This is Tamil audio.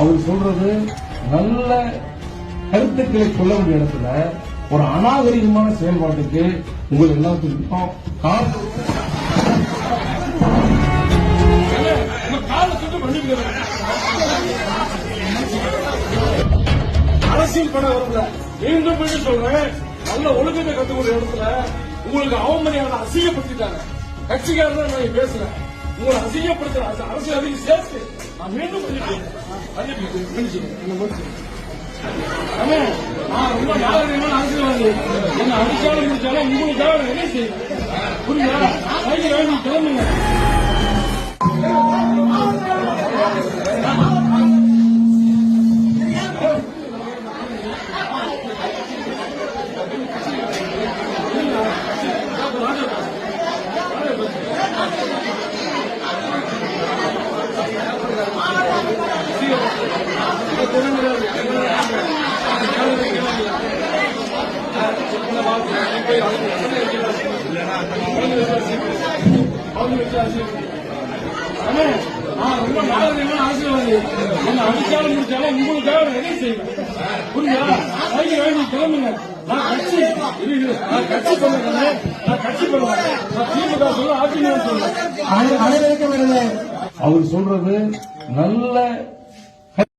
அவர் சொல்றது நல்ல கருத்துக்களை சொல்ல வேண்டிய இடத்துல ஒரு அநாகரிகமான செயல்பாட்டுக்கு உங்கள் எல்லாத்துக்கும் காசு அரசியல் பண்ண வரல. மீண்டும் மீண்டும் சொல்றேன். நல்ல ஒழுக்கத்தை கத்துக்கூடிய இடத்துல உங்களுக்கு அவமரியாதை அசிங்கப்படுத்திட்டாங்க. கட்சிக்காரர் நான் பேசுறேன். உங்களை அசிங்கப்படுத்துற அரசியல் அதிகம் சேர்த்து மீண்டும் ரொம்ப நாகரிகமான அரசியல்வாதி என்ன அடிச்சாலும் முடிச்சாலும் உங்களுக்காக என்ன புரியுதா கையில் கிளம்புங்க ரொம்ப நாகரிகமான அரசியல்வாதி என்ன அடிச்சாலும் முடிச்சாலும் உங்களுக்காக நான் செய்வேன் புரியுதா கிளம்புங்க நான் கட்சி நான் கட்சி பண்ணுறேன் நான் கட்சி பண்ணுவேன் நான் திமுக சொல்ல அதிமுக சொல்ல அவர் சொல்றது நல்ல